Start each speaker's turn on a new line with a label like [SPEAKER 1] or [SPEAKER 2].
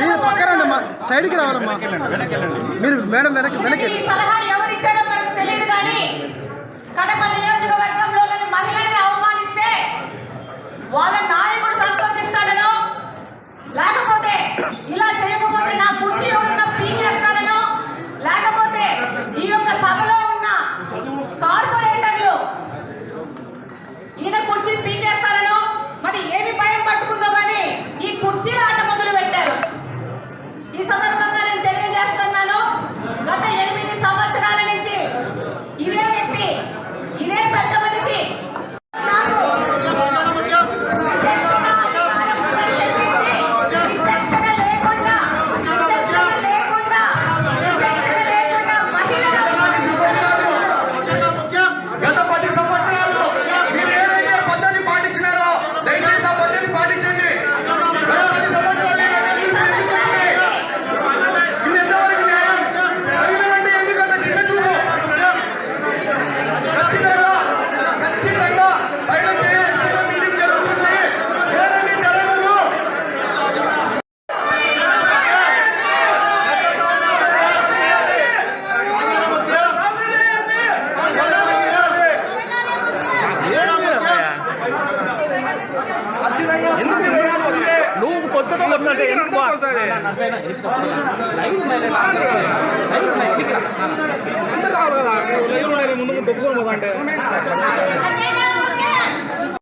[SPEAKER 1] మీరు సైడ్కి రావాలమ్మా. మీరు మేడం వెనక్కి వెనక్కి.
[SPEAKER 2] సలహా ఎవరు ఇచ్చారో మనకు తెలియదు కానీ కడప నియోజకవర్గంలో మహిళల్ని అవమానిస్తే వాళ్ళ నాయకుడు సంతోషిస్తాడనో లేకపోతే ఇలా చేయకపోతే నా కుర్చీ
[SPEAKER 3] está ఎందుకు
[SPEAKER 4] నువ్వు కొత్తగా కొట్టినట్టే ఎందుకు ముందు
[SPEAKER 2] ముందు